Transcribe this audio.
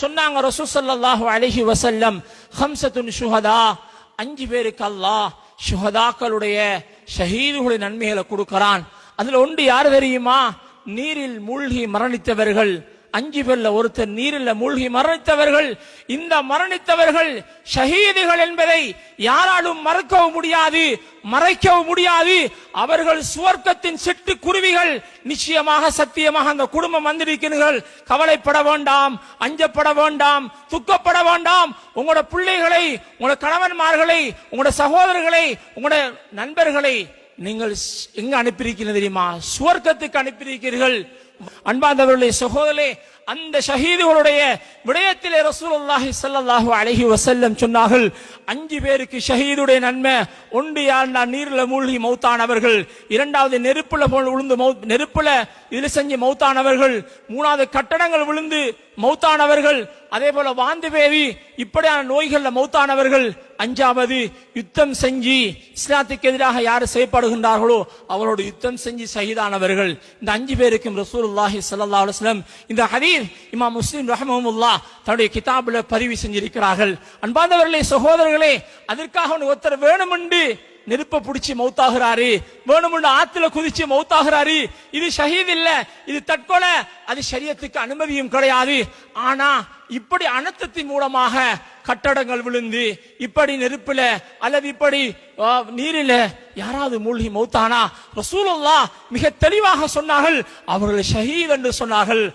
சொன்னாங்க ரசூசல்லாஹு அலஹி வசல்லம் ஹம்சத்துன் சுஹதா அஞ்சு பேருக்கு அல்லாஹ் சுஹதாக்களுடைய ஷஹீதுகளின் நன்மைகளை கொடுக்கிறான். அதுல ஒன்று யார் தெரியுமா? நீரில் மூழ்கி மரணித்தவர்கள். அஞ்சு பேர்ல ஒருத்தர் நீரில் மூழ்கி மரணித்தவர்கள் இந்த மரணித்தவர்கள் ஷஹீதுகள் என்பதை யாராலும் மறக்கவும் முடியாது மறைக்கவும் முடியாது. அவர்கள் சுவர்க்கத்தின் சிட்டு குருவிகள் நிச்சயமாக சத்தியமாக அந்த குடும்பம் வந்திருக்கிறீர்கள். கவலைப்பட வேண்டாம் அஞ்சப்பட வேண்டாம் துக்கப்பட வேண்டாம். உங்களோட பிள்ளைகளை உங்களோட கணவன்மார்களை உங்களோட சகோதரர்களை உங்களோட நண்பர்களை நீங்கள் எங்க அனுப்பியிருக்கிறீங்க தெரியுமா? சுவர்க்கத்துக்கு அனுப்பியிருக்கிறீர்கள். அன்பாந்தவர்களே சகோதரே அந்த ஷஹீதுகளுடைய விடயத்திலே ரசூலுல்லாஹி ஸல்லல்லாஹு அலைஹி வஸல்லம் சொன்னார்கள் அஞ்சு பேருக்கு ஷஹீதுடைய நன்மை ஒன்று யாருன்னா நீரில் மூழ்கி மௌத்தானவர்கள் இரண்டாவது நெருப்புல போல் விழுந்து மௌத் நெருப்புல இதுல செஞ்சு மௌத்தானவர்கள் மூணாவது கட்டடங்கள் விழுந்து மௌத்தானவர்கள் அதே போல வாந்து பேவி இப்படியான நோய்களில் மௌத்தானவர்கள் அஞ்சாவது யுத்தம் செஞ்சு இஸ்லாத்துக்கு எதிராக யார் செயல்படுகின்றார்களோ அவரோடு யுத்தம் செஞ்சு சகிதானவர்கள் இந்த அஞ்சு பேருக்கும் ரசூலுல்லாஹி சல்லா அலுவலம் இந்த ஹதீர் இமா முஸ்லீம் ரஹ்மஹுல்லாஹ் தன்னுடைய கிதாபில் பதிவு செஞ்சிருக்கிறார்கள். அன்பாந்தவர்களே சகோதரர்களே அதற்காக ஒன்று ஒருத்தர் வேணுமென்று நெருப்ப பிடிச்சி மௌத்தாகிறாரு வேணுமென்று ஆத்துல குதிச்சு மௌத்தாகிறாரு. இது ஷஹீத் இல்ல இது தற்கொலை. அது சரியத்துக்கு அனுமதியும் கிடையாது. ஆனா இப்படி அனர்த்தத்தின் மூலமாக கட்டடங்கள் விழுந்து இப்படி நெருப்பில அல்லது இப்படி நீரில யாராவது மூழ்கி மௌத்தானா? ரசூலுல்லாஹ் மிக தெளிவாக சொன்னார்கள். அவர்கள் ஷஹீத் என்று சொன்னார்கள்.